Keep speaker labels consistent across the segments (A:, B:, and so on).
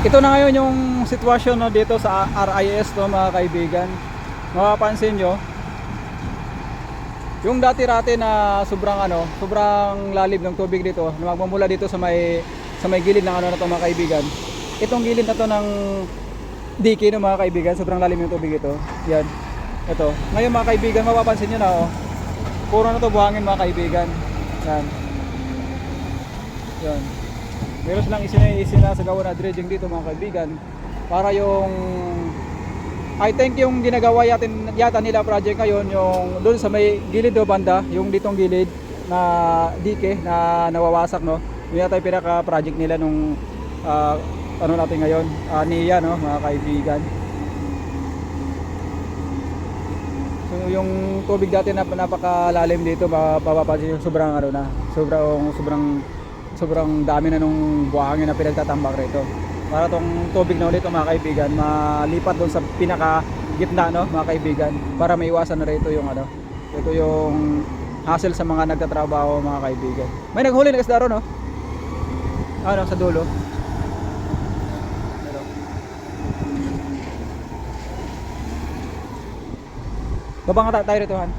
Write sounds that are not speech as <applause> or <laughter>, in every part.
A: Ito na ngayon yung sitwasyon no, dito sa RIS to mga kaibigan. Mapapansin nyo, yung dati-rati na sobrang ano, sobrang lalim ng tubig dito, na magmumula dito sa may sa may gilid ng ano na to mga kaibigan. Itong gilid na to ng dike no mga kaibigan, sobrang lalim yung tubig ito. Yan. Ito. Ngayon mga kaibigan, mapapansin nyo na oh. Puro na to buhangin mga kaibigan. Yan. Yan. Meron silang isina isinasagawa na dredging dito mga kaibigan para yung I think yung ginagawa yatin, yata nila project ngayon yung doon sa may gilid do banda, yung ditong gilid na dike na nawawasak no. Yung yata yung pinaka project nila nung ah, ano natin ngayon, uh, NIA no mga kaibigan. So yung tubig dati na napakalalim dito, mapapapansin yung sobrang ano na, sobrang sobrang sobrang dami na nung buhangin na pinagtatambak rito. Para tong tubig na ulit mga kaibigan, malipat doon sa pinaka gitna no, mga kaibigan, para maiwasan na rito yung ano, ito yung hassle sa mga nagtatrabaho mga kaibigan. May naghuli na isda ron no? Ano sa dulo? Baba nga ta- tayo rito, Han.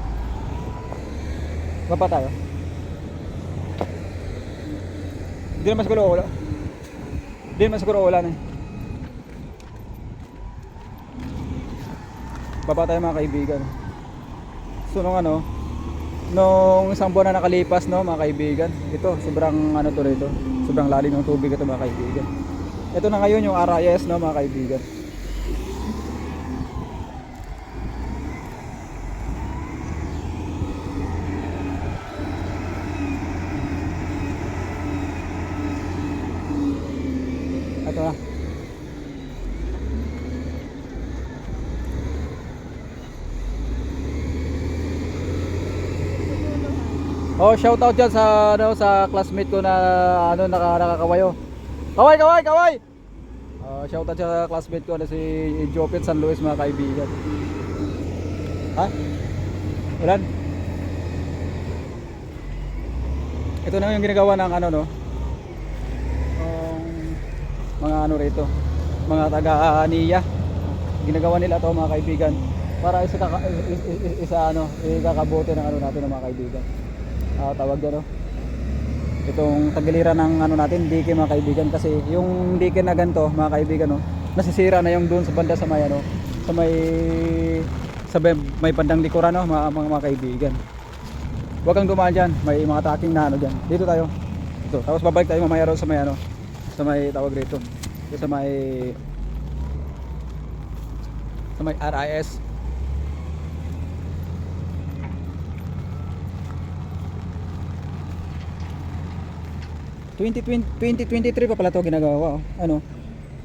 A: Baba tayo. Hindi naman siguro wala. Hindi naman siguro wala eh. Baba tayo mga kaibigan. So nung ano, nung isang buwan na nakalipas no mga kaibigan, ito sobrang ano to rito, sobrang lalim ng tubig ito mga kaibigan. Ito na ngayon yung RIS no mga kaibigan. Ito na. Oh, shout out dyan sa ano sa classmate ko na ano naka, nakakawayo. Kaway, kaway, kaway. Oh, shout out sa classmate ko na si Jopet San Luis mga kaibigan. Ha? Ulan? Ito na yung ginagawa ng ano no. Um, mga ano rito. Mga taga Aniya. Ginagawa nila to mga kaibigan para isa, kaka- is- is- is- isa ano, ikakabuti ng ano natin ng mga kaibigan ah tawag dyan oh. itong tagiliran ng ano natin dike mga kaibigan. Kasi yung dike na ganito mga kaibigan oh, nasisira na yung doon sa banda sa may ano sa may sa may, bandang likuran no? Mga, mga, mga kaibigan. Huwag kang dumaan dyan. May mga taking na ano dyan. Dito tayo. Ito. Tapos babalik tayo mamaya ron sa may ano sa may tawag rito. Sa may sa may RIS 2020 2023 pa pala to ginagawa. oh. Ano?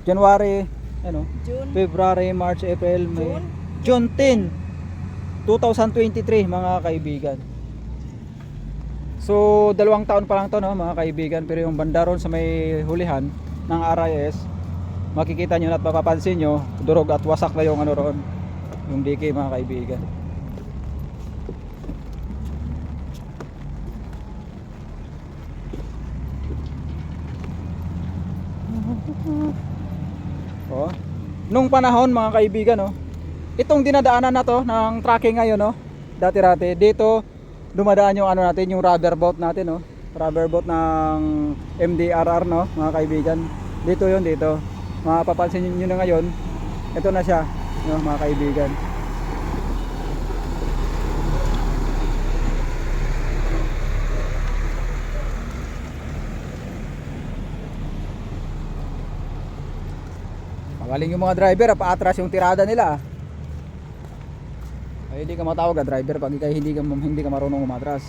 A: January, ano?
B: June.
A: February, March, April, May. June 10, 2023 mga kaibigan. So, dalawang taon pa lang to no, mga kaibigan. Pero yung banda ron sa may hulihan ng RIS, makikita nyo at mapapansin nyo, durog at wasak na yung ano ron. Yung DK mga kaibigan. Oh. Nung panahon mga kaibigan, no, itong dinadaanan na to ng tracking ngayon, no, dati-rati, dito dumadaan yung ano natin, yung rubber boat natin, no, rubber boat ng MDRR, no, mga kaibigan. Dito yon dito. Mapapansin niyo na ngayon, ito na siya, no, mga kaibigan. Magaling yung mga driver, paatras yung tirada nila. Ay, hindi ka matawag ah, driver pag ikay hindi ka hindi ka marunong umatras.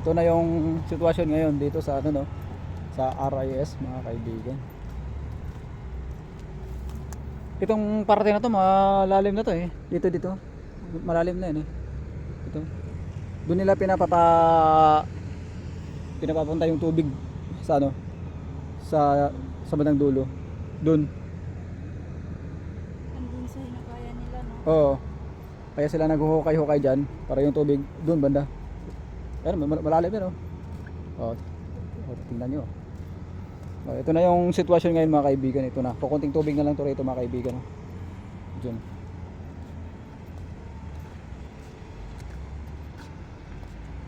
A: Ito na yung sitwasyon ngayon dito sa ano no, sa RIS mga kaibigan. Itong parte na to malalim na to eh. Dito dito. Malalim na yun eh. Ito. Doon nila pinapapa pinapapunta yung tubig sa ano sa sa bandang dulo doon
B: Andun sa hinakaya nila, no?
A: oo kaya sila naghuhukay-hukay dyan para yung tubig doon banda pero mal- malalim yan oh oh O, tingnan nyo. O, ito na yung sitwasyon ngayon mga kaibigan. Ito na. Kukunting tubig na lang to rito mga kaibigan. o. Diyan.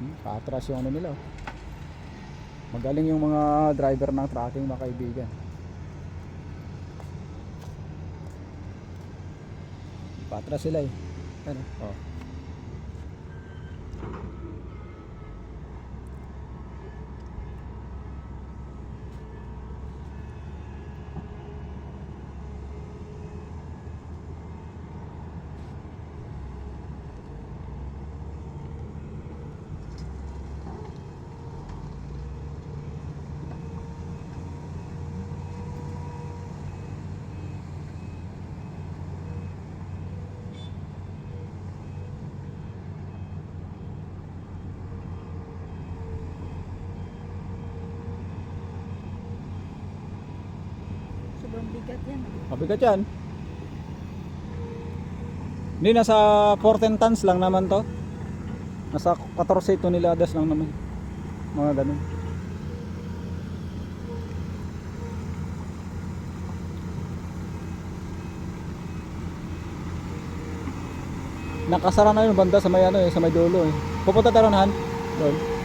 A: Hmm, paatras yung ano nila. oh. Magaling yung mga driver ng tracking mga kaibigan. Patras sila eh. Ano? Oh. Mabigat yan. Hindi, nasa 14 tons lang naman to. Nasa 14 toneladas lang naman. Mga ganun. Nakasara na yung banda sa may ano eh, sa may dulo eh. Pupunta tayo Han? Doon.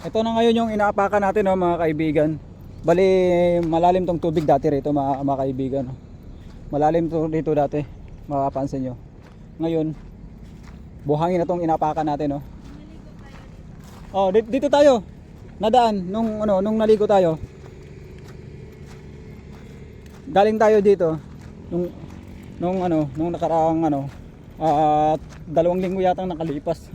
A: Ito na ngayon yung inaapakan natin no, mga kaibigan. Bali malalim tong tubig dati rito mga, mga kaibigan. no. Malalim to dito dati. Makapansin nyo. Ngayon, buhangin na tong inaapakan natin. No. Oh, dito, dito tayo. Nadaan nung ano, nung naligo tayo. Galing tayo dito nung nung ano, nung nakaraang ano, at dalawang linggo yata nakalipas.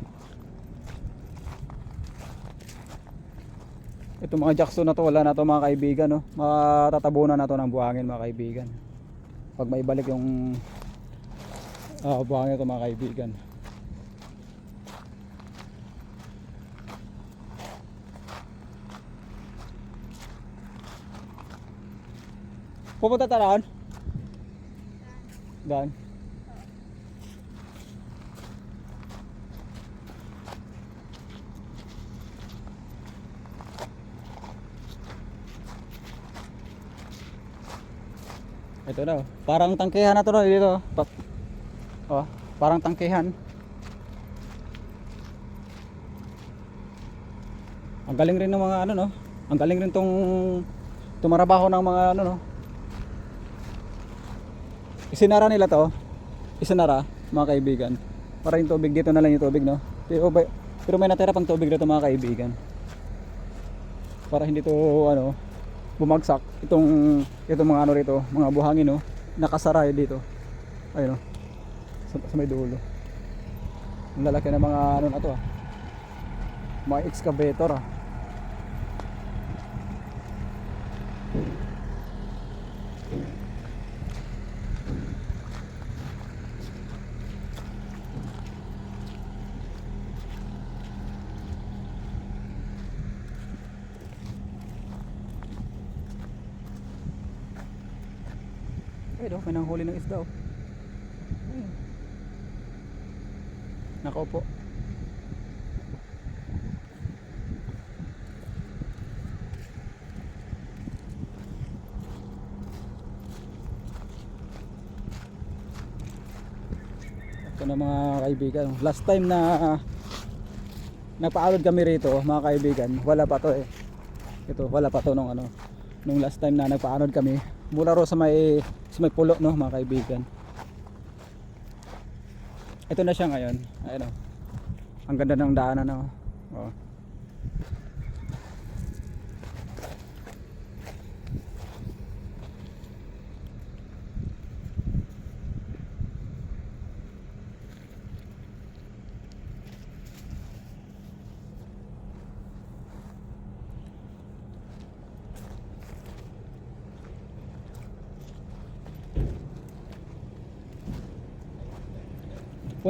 A: Ito mga jackson na to, wala na to mga kaibigan, no. Matatabunan na to ng buhangin mga kaibigan. Pag maibalik yung ah, buhangin ito mga kaibigan. Pupunta tayo Dan. Ito oh. Parang tangkihan na to no, dito. Oh, parang tangkihan. Ang galing rin ng mga ano no. Ang galing rin tong tumarabaho ng mga ano no. Isinara nila to. Isinara mga kaibigan. Para yung tubig dito na lang yung tubig no. Pero, pero may natira pang tubig dito mga kaibigan. Para hindi to ano bumagsak itong itong mga ano rito, mga buhangin no, nakasara dito. Ayun no. Sa, sa may dulo. Ang lalaki ng mga ano na to ah. Mga excavator ah. Ayun, oh, may nanghuli ng isda oh. Ayun. Nakaupo. Ito na mga kaibigan. Last time na uh, kami rito, mga kaibigan, wala pa to eh. Ito, wala pa to nung ano, nung last time na nagpa-upload kami. Mula ro sa may sa may pulo no, mga kaibigan. Ito na siya ngayon. Ayun oh. Ang ganda ng daanan no. Oh.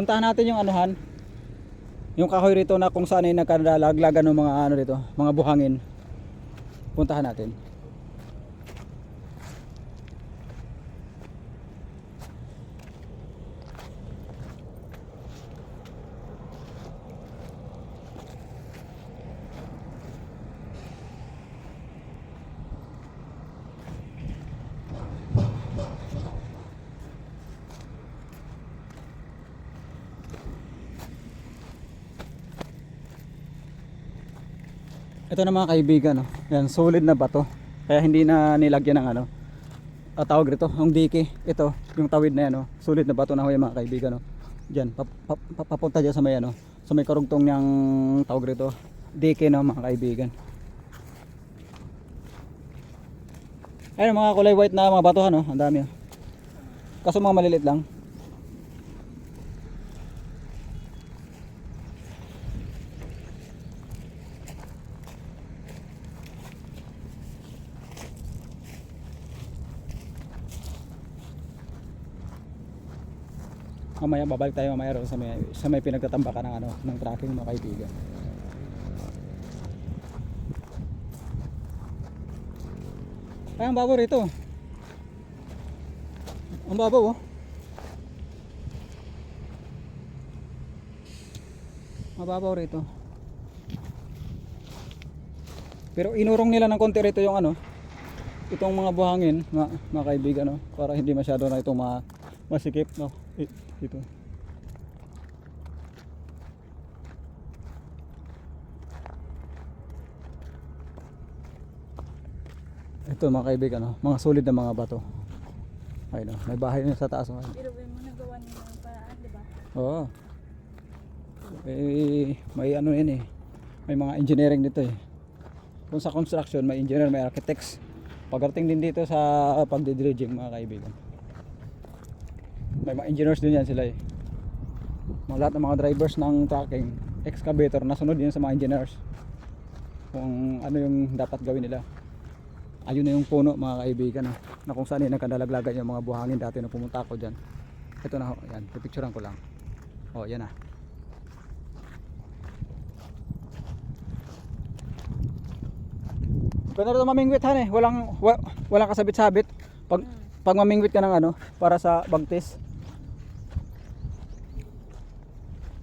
A: Puntahan natin yung anuhan. Yung kahoy rito na kung saan ay nagkadalaglagan ng mga ano dito, mga buhangin. Puntahan natin. Ito na mga kaibigan, no? Yan, solid na bato. Kaya hindi na nilagyan ng ano. Ah, tawag rito, ang dike. Ito, yung tawid na yan, no? Solid na bato na ho yan mga kaibigan, no? Diyan, pap pap pap- papunta dyan sa may ano, sa may karugtong niyang tawag rito. Dike no mga kaibigan. Ayun mga kulay white na mga bato no, ang dami. oh. Kaso mga malilit lang. Mamaya babalik tayo mamaya sa may, sa may pinagtatambakan ng ano ng tracking mga kaibigan. Ay, ang babaw rito. Ang babaw oh. Mababaw rito. Pero inurong nila ng konti rito yung ano, itong mga buhangin, mga, mga kaibigan, no? para hindi masyado na itong ma, masikip. No? Dito. Ito mga kaibigan, no? mga solid na mga bato. Ayun, no? may bahay na sa taas. oh.
B: Pero may mo nagawa nila ng paraan, di ba?
A: Oo. Eh, may ano yan eh. May mga engineering dito eh. Kung sa construction, may engineer, may architects. Pagdating din dito sa pagdidredging mga kaibigan. May mga engineers din yan sila eh. Mga lahat ng mga drivers ng trucking, excavator, nasunod din sa mga engineers. Kung ano yung dapat gawin nila. Ayun na yung puno mga kaibigan ah, na kung saan yung nagkadalaglagan yung mga buhangin dati na pumunta ako dyan. Ito na yan, pipicturean ko lang. Oh, yan ah. Ganda rin mamingwit han eh. Walang wa, walang kasabit-sabit. Pag pag mamingwit ka ng ano para sa bagtis.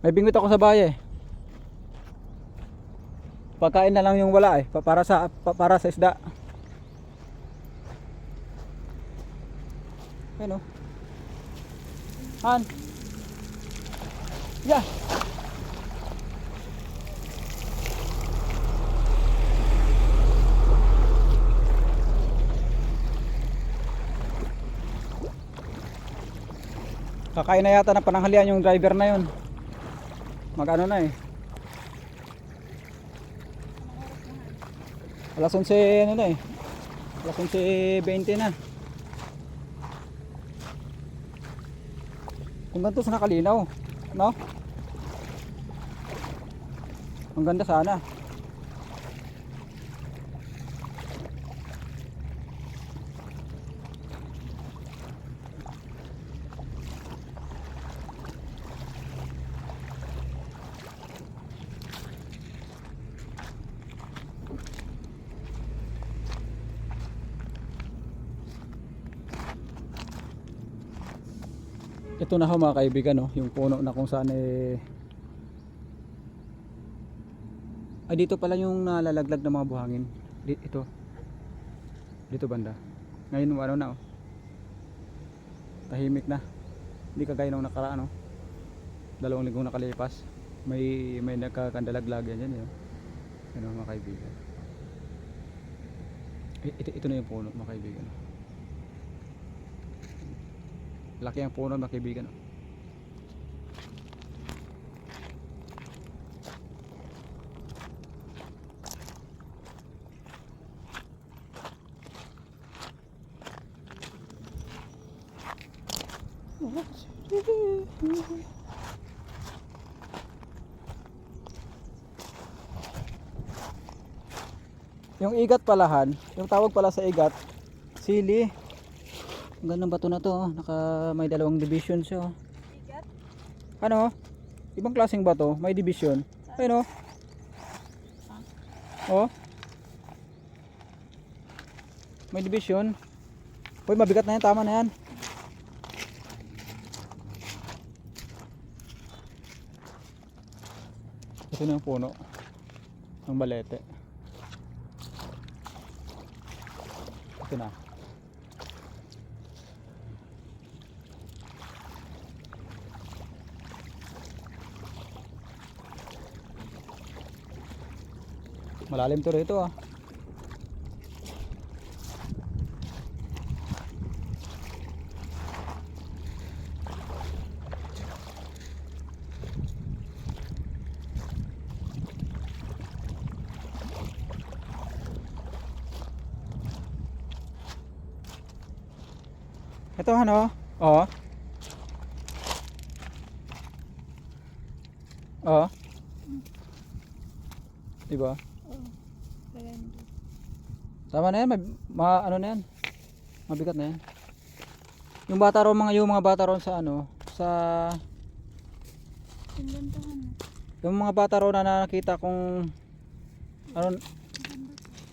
A: May bingwit ako sa bahay eh. Pagkain na lang yung wala eh pa- para sa pa- para sa isda. Ano? Han. Yeah. Kakain na yata ng pananghalian yung driver na yun. Mag-ano na eh. Alas 11 ano na eh. Alas 11.20 na. Kung ganito sa nakalinaw. No? Ang ganda sana. Ito na ho mga kaibigan no, yung puno na kung saan eh Ay dito pala yung nalalaglag ng mga buhangin. Di, ito. Dito banda. Ngayon ano na oh. Tahimik na. Hindi kagaya nung nakaraan no. dalawang linggong nakalipas may may nagkakandalaglagan yan yun yun mga kaibigan ito, ito na yung puno mga kaibigan laki ang puno mga kaibigan Yung igat palahan, yung tawag pala sa igat, sili. Ganda ng bato na to, oh. naka may dalawang division siya. oh. Ano? Ibang klaseng bato, may division. Ayun oh. Oh. May division. Hoy, mabigat na yan, tama na yan. Ito na yung puno ng balete. Ito na. Malalim to rito ah. Ito ano? Oh. Oh. Diba? Tama na yan, may, ma, ano na yan. Mabigat na yan. Yung bata ron, mga yung mga bata ron sa ano, sa yung mga bata ron na nakita kong ano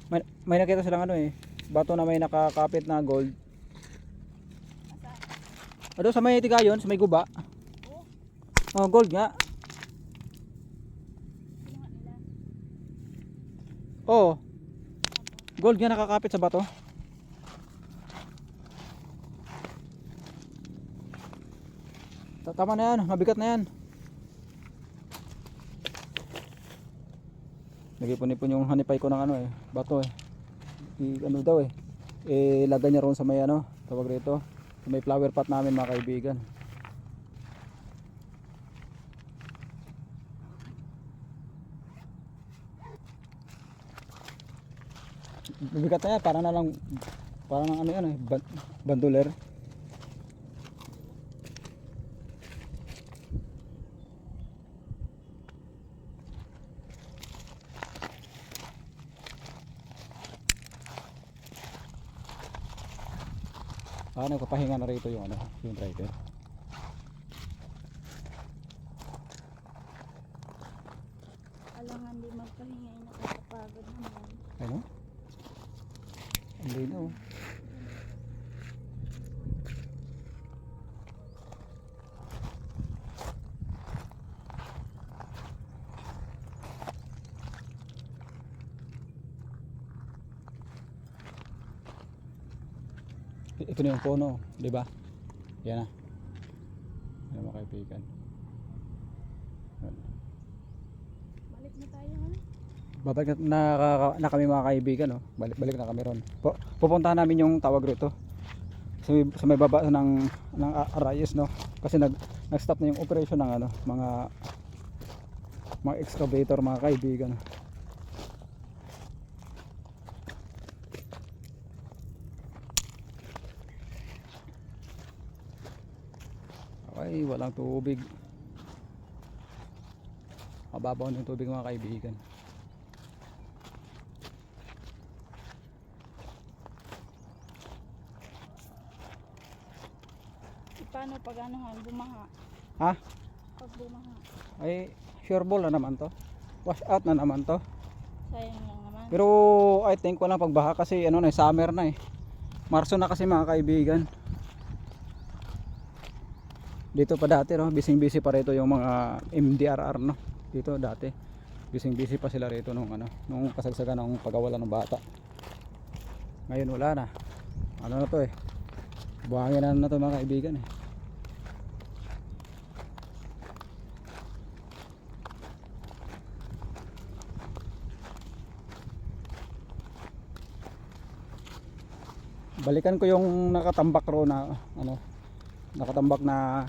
A: may, may nakita silang ano eh, bato na may nakakapit na gold. Ano sa may tigayon, sa may guba? Oh, gold nga. Oo. Gold nga nakakapit sa bato. Ta- Tama na yan, mabigat na yan. Nagipon-ipon yung hanipay ko ng ano eh, bato eh. I, ano daw eh, eh lagay niya roon sa may ano, tawag rito, may flower pot namin mga kaibigan. Mabigat na para na lang, para ng ano yan eh, ban- banduler. Ah, nagpapahinga na rito yung ano, yung driver.
B: Alangan di magpahinga ay nakakapagod naman.
A: Ano? Ang linaw. I- Ito na yung puno, di ba? Yan na. Yan mga kaibigan.
B: Balik na tayo ano?
A: Babalik na, na, na kami mga kaibigan, no? balik, balik na kami ron. Pu- pupuntahan namin yung tawag rito. Sa may, sa may baba ng, ng Arayes, no? Kasi nag, nag-stop na yung operation ng ano, mga mga excavator, mga kaibigan. Ay, walang tubig. Mababaw yung tubig mga kaibigan.
B: Paano pag ano ha, bumaha?
A: Ha?
B: Pag bumaha,
A: Ay, sure ball na naman to. Wash out na naman to.
B: sayang lang naman.
A: Pero I think walang pagbaha kasi ano na, eh, summer na eh. Marso na kasi mga kaibigan dito pa dati no? Bising busy pa rito yung mga MDRR no? Dito dati. Bising busy pa sila rito nung ano nung kasagsagan ng pagawala ng bata. Ngayon wala na. Ano na to eh? Buhangin na na to mga kaibigan eh. Balikan ko yung nakatambak ro na ano nakatambak na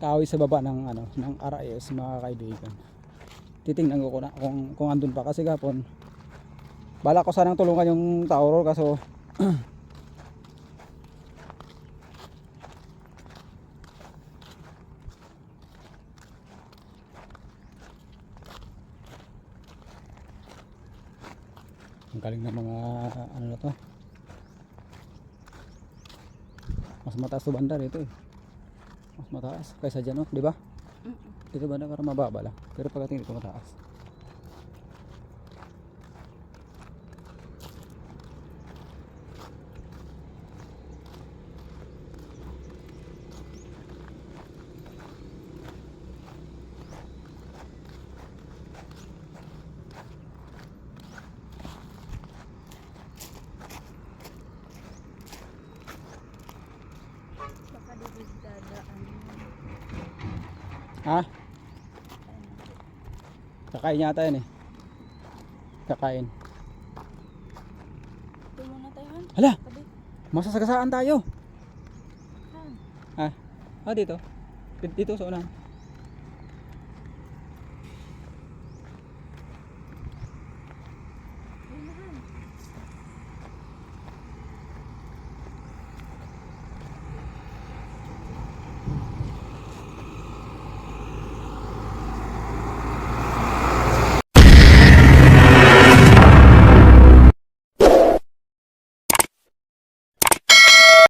A: kahoy sa baba ng ano ng RIS mga kaibigan. Titingnan ko kung, kung, kung andun pa. Kasi gapon bala ko sanang tulungan yung tao ro kaso <clears throat> ang galing ng mga ano na to mas mataas to banda rito eh. Mas mataas kaysa dyan no di ba? Dito banda parang mababa lang. Pero pagdating dito mataas ha? Kakain yata yan eh. Kakain. Hala! Masasagasaan tayo. Ha? Ah dito. Dito sa unahan